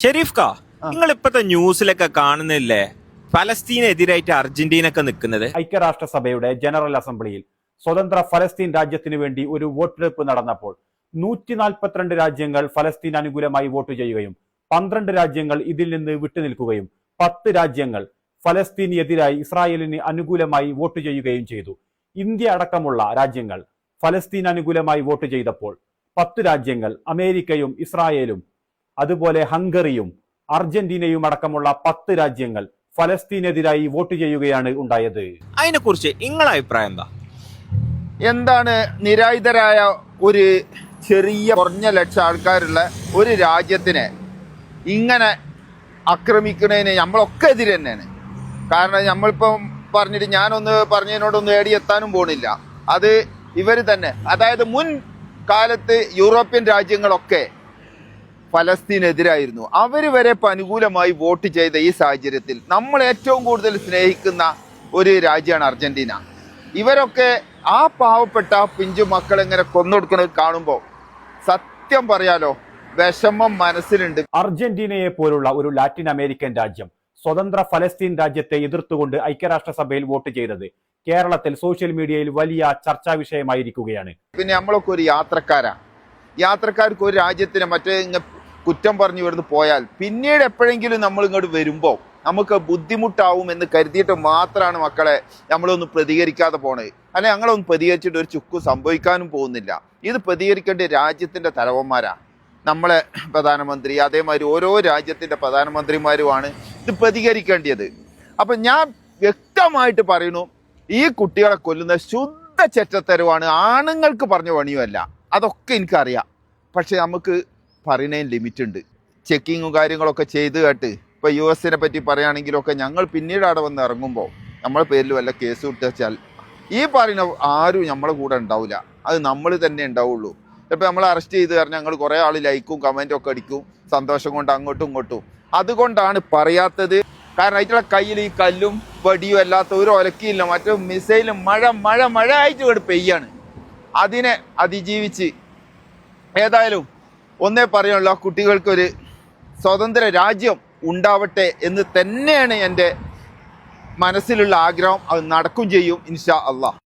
ഷെരീഫ് കാ നിങ്ങൾ ഇപ്പത്തെ ന്യൂസിലൊക്കെ കാണുന്നില്ലേ? ഫലസ്തീനെതിരായിട്ട് അർജന്റീന ഒക്കെ നിൽക്കുന്നത്? ഐക്യരാഷ്ട്രസഭയുടെ ജനറൽ അസംബ്ലിയിൽ സ്വതന്ത്ര ഫലസ്തീൻ രാജ്യത്തിനു വേണ്ടി ഒരു വോട്ടെടുപ്പ് നടന്നപ്പോൾ നൂറ്റി നാൽപ്പത്തിരണ്ട് രാജ്യങ്ങൾ ഫലസ്തീൻ അനുകൂലമായി വോട്ട് ചെയ്യുകയും പന്ത്രണ്ട് രാജ്യങ്ങൾ ഇതിൽ നിന്ന് വിട്ടുനിൽക്കുകയും പത്ത് രാജ്യങ്ങൾ ഫലസ്തീന് എതിരായി ഇസ്രായേലിന് അനുകൂലമായി വോട്ട് ചെയ്യുകയും ചെയ്തു. ഇന്ത്യ അടക്കമുള്ള രാജ്യങ്ങൾ ഫലസ്തീൻ അനുകൂലമായി വോട്ട് ചെയ്തപ്പോൾ പത്ത് രാജ്യങ്ങൾ അമേരിക്കയും ഇസ്രായേലും അതുപോലെ ഹംഗറിയും അർജന്റീനയും അടക്കമുള്ള പത്ത് രാജ്യങ്ങൾ ഫലസ്തീനെതിരായി വോട്ട് ചെയ്യുകയാണ് ഉണ്ടായത്. അതിനെ കുറിച്ച് നിങ്ങളെ അഭിപ്രായം എന്താ? എന്താണ് നിരായുധരായ ഒരു ചെറിയ കുറഞ്ഞ ലക്ഷം ആൾക്കാരുള്ള ഒരു രാജ്യത്തിനെ ഇങ്ങനെ ആക്രമിക്കുന്നതിന് നമ്മളൊക്കെ എതിരെ തന്നെയാണ്. കാരണം നമ്മളിപ്പം പറഞ്ഞിട്ട് ഞാനൊന്ന് പറഞ്ഞതിനോടൊന്നും ഏടിയെത്താനും പോണില്ല. അത് ഇവർ തന്നെ. അതായത് മുൻ കാലത്ത് യൂറോപ്യൻ രാജ്യങ്ങളൊക്കെ ഫലസ്തീനെതിരായിരുന്നു. അവർ വരെ അനുകൂലമായി വോട്ട് ചെയ്ത ഈ സാഹചര്യത്തിൽ നമ്മൾ ഏറ്റവും കൂടുതൽ സ്നേഹിക്കുന്ന ഒരു രാജ്യമാണ് അർജന്റീന. ഇവരൊക്കെ ആ പാവപ്പെട്ട പിഞ്ചു മക്കളെങ്ങനെ കൊന്നൊടുക്കണത് കൊന്നൊടുക്കുന്നത് കാണുമ്പോൾ സത്യം പറയാലോ വിഷമം മനസ്സിലുണ്ട്. അർജന്റീനയെ പോലുള്ള ഒരു ലാറ്റിൻ അമേരിക്കൻ രാജ്യം സ്വതന്ത്ര ഫലസ്തീൻ രാജ്യത്തെ എതിർത്തുകൊണ്ട് ഐക്യരാഷ്ട്രസഭയിൽ വോട്ട് ചെയ്തത് കേരളത്തിൽ സോഷ്യൽ മീഡിയയിൽ വലിയ ചർച്ചാ വിഷയമായിരിക്കുകയാണ്. പിന്നെ നമ്മളൊക്കെ ഒരു യാത്രക്കാരാ. യാത്രക്കാർക്ക് ഒരു രാജ്യത്തിന് മറ്റേ കുറ്റം പറഞ്ഞു ഇവിടുന്ന് പോയാൽ പിന്നീട് എപ്പോഴെങ്കിലും നമ്മൾ ഇങ്ങോട്ട് വരുമ്പോൾ നമുക്ക് ബുദ്ധിമുട്ടാവും എന്ന് കരുതിയിട്ട് മാത്രമാണ് മക്കളെ നമ്മളൊന്ന് പ്രതികരിക്കാതെ പോണത് അല്ലെ ഞങ്ങളൊന്ന് പ്രതികരിച്ചിട്ട് ഒരു ചുക്കു സംഭവിക്കാനും പോകുന്നില്ല. ഇത് പ്രതികരിക്കേണ്ട രാജ്യത്തിന്റെ തലവന്മാരാ. നമ്മളെ പ്രധാനമന്ത്രി അതേമാതിരി ഓരോ രാജ്യത്തിന്റെ പ്രധാനമന്ത്രിമാരുമാണ് ഇത് പ്രതികരിക്കേണ്ടത്. അപ്പം ഞാൻ വ്യക്തമായിട്ട് പറയുന്നു ഈ കുട്ടികളെ കൊല്ലുന്ന ശുദ്ധ ചെറ്റത്തരവാണ് ആണുങ്ങൾക്ക് പറഞ്ഞ പണിയുമല്ല. അതൊക്കെ എനിക്കറിയാം. പക്ഷെ നമുക്ക് പറയുന്നതിന് ലിമിറ്റ് ഉണ്ട് ചെക്കിങ്ങും കാര്യങ്ങളൊക്കെ ചെയ്ത് കേട്ട്. ഇപ്പോൾ യു എസിനെ പറ്റി പറയുകയാണെങ്കിലൊക്കെ ഞങ്ങൾ പിന്നീട് അവിടെ വന്ന് ഇറങ്ങുമ്പോൾ നമ്മളെ പേരിൽ വല്ല കേസ് വിട്ടുവെച്ചാൽ ഈ പറയുന്ന ആരും നമ്മളെ കൂടെ ഉണ്ടാവില്ല. അത് നമ്മൾ തന്നെ ഉണ്ടാവുള്ളൂ. ചിലപ്പോൾ നമ്മൾ അറസ്റ്റ് ചെയ്ത് കാരണം ഞങ്ങൾ കുറേ ആൾ ലൈക്കും കമന്റും ഒക്കെ അടിക്കും. സന്തോഷം കൊണ്ട് അങ്ങോട്ടും ഇങ്ങോട്ടും. അതുകൊണ്ടാണ് പറയാത്തത്. കാരണം അതിന്റെ കയ്യിൽ ഈ കല്ലും വടിയും അല്ലാത്ത ഒരു ഒലക്കിയില്ല. മറ്റു മിസൈലും മഴ മഴ മഴ ആയിട്ട് ഇവിടെ പെയ്യാണ്. അതിനെ അതിജീവിച്ച് ഏതായാലും ഒന്നേ പറയാനുള്ള കുട്ടികൾക്കൊരു സ്വതന്ത്ര രാജ്യം ഉണ്ടാവട്ടെ എന്ന് തന്നെയാണ് എന്റെ മനസ്സിലുള്ള ആഗ്രഹം. അത് നടക്കും ചെയ്യും ഇൻഷാ അള്ളാഹ്